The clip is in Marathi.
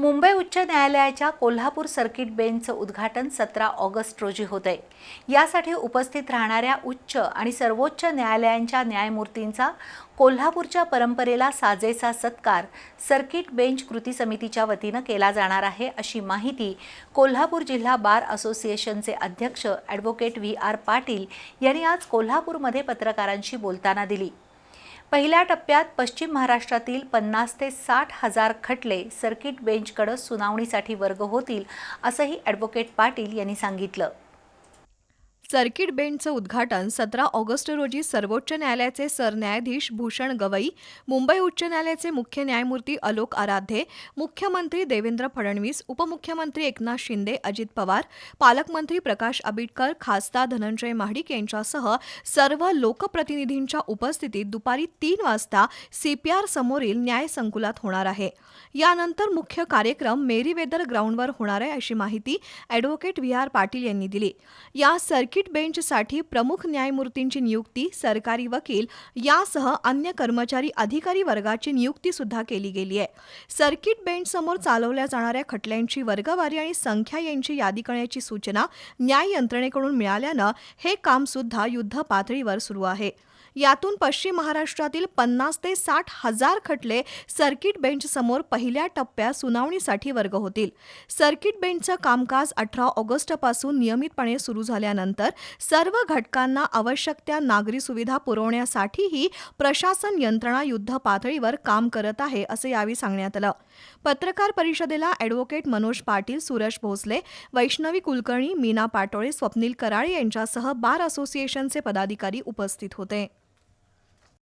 मुंबई उच्च न्यायालयाच्या कोल्हापूर सर्किट बेंचचं उद्घाटन सतरा ऑगस्ट रोजी होत आहे यासाठी उपस्थित राहणाऱ्या उच्च आणि सर्वोच्च न्यायालयांच्या न्यायमूर्तींचा कोल्हापूरच्या परंपरेला साजेसा सत्कार सर्किट बेंच कृती समितीच्या वतीनं केला जाणार आहे अशी माहिती कोल्हापूर जिल्हा बार असोसिएशनचे अध्यक्ष ॲडव्होकेट व्ही आर पाटील यांनी आज कोल्हापूरमध्ये पत्रकारांशी बोलताना दिली. पहिल्या टप्प्यात पश्चिम महाराष्ट्रातील पन्नास ते साठ हजार खटले सर्किट बेंचकडे सुनावणीसाठी वर्ग होतील असंही ॲडव्होकेट पाटील यांनी सांगितलं. सर्किट बेंचचं उद्घाटन सतरा ऑगस्ट रोजी सर्वोच्च न्यायालयाचे सरन्यायाधीश भूषण गवई मुंबई उच्च न्यायालयाचे मुख्य न्यायमूर्ती अलोक आराध्ये मुख्यमंत्री देवेंद्र फडणवीस उपमुख्यमंत्री एकनाथ शिंदे अजित पवार पालकमंत्री प्रकाश आबिटकर खासदार धनंजय महाडिक यांच्यासह सर्व लोकप्रतिनिधींच्या उपस्थितीत दुपारी तीन वाजता सीपीआर समोरील न्याय संकुलात होणार आहे. यानंतर मुख्य कार्यक्रम मेरीवेदर ग्राउंडवर होणार आहे अशी माहिती ॲडव्होकेट व्ही आर पाटील यांनी दिली. या सर्किट बेंचसाठी प्रमुख न्यायमूर्तींची नियुक्ती सरकारी वकील यासह अन्य कर्मचारी अधिकारी वर्गाची नियुक्ती सुद्धा केली गेली आहे. सर्किट बेंचसमोर चालवल्या जाणाऱ्या खटल्यांची वर्गवारी आणि संख्या यांची यादी करण्याची सूचना न्याय यंत्रणेकडून मिळाल्यानं हे काम सुद्धा युद्ध पातळीवर सुरू आहे. यातून पश्चिम महाराष्ट्रातील पन्नास ते साठ हजार खटले सर्किट बेंचसमोर पहिल्या टप्प्यात सुनावणीसाठी वर्ग होतील. सर्किट बेंचचं कामकाज अठरा ऑगस्टपासून नियमितपणे सुरू झाल्यानंतर सर्व घटकांना आवश्यक त्या नागरी सुविधा पुरवण्यासाठीही प्रशासन यंत्रणा युद्ध पातळीवर काम करत आहे असं यावेळी सांगण्यात आलं. पत्रकार परिषदेला ॲडव्होकेट मनोज पाटील सुरज भोसले वैष्णवी कुलकर्णी मीना पाटोळे स्वप्नील कराळे यांच्यासह बार असोसिएशनचे पदाधिकारी उपस्थित होते.